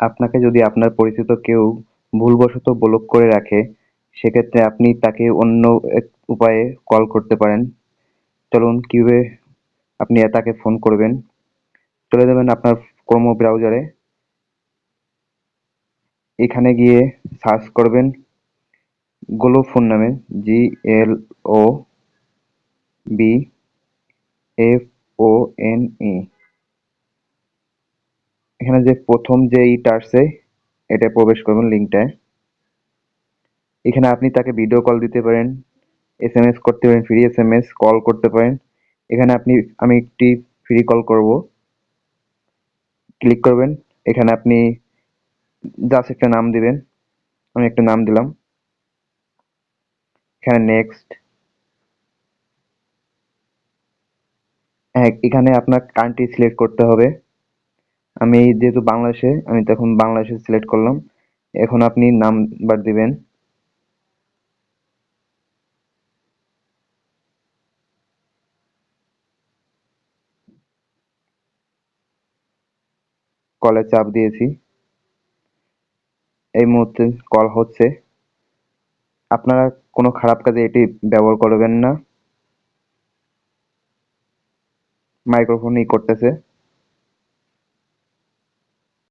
আপনাকে যদি আপনার পরিচিত কেউ ভুলবশত ব্লক করে রাখে, সেক্ষেত্রে আপনি তাকে অন্য এক উপায়ে কল করতে পারেন। চলুন, কীভাবে আপনি তাকে ফোন করবেন? চলে যাবেন আপনার ক্রোমো ব্রাউজারে এখানে গিয়ে সার্চ করবেন গোলো ফোন নামে G L O B F O N E এখানে যে প্রথম যে ইটা আসছে এটা প্রবেশ করবেন লিঙ্কটায়। এখানে আপনি তাকে ভিডিও কল দিতে পারেন এস এম এস করতে পারেন free S M S call করতে পারেন। এখানে আপনি, আমি একটি ফ্রি কল করব। ক্লিক করবেন, এখানে আপনি জাস্ট একটা নাম দিবেন। আমি একটা নাম দিলাম। এখানে নেক্সট হ্যাঁ এখানে আপনার কান্ট্রি সিলেক্ট করতে হবে। আমি যেহেতু বাংলাদেশে, আমি তখন বাংলাদেশে সিলেক্ট করলাম। এখন আপনি নাম্বার দিবেন। কলে চাপ দিয়েছি। এই মুহূর্তে কল হচ্ছে। আপনারা কোনো খারাপ কাজে এটি ব্যবহার করবেন না। মাইক্রোফোন ই করতেছে।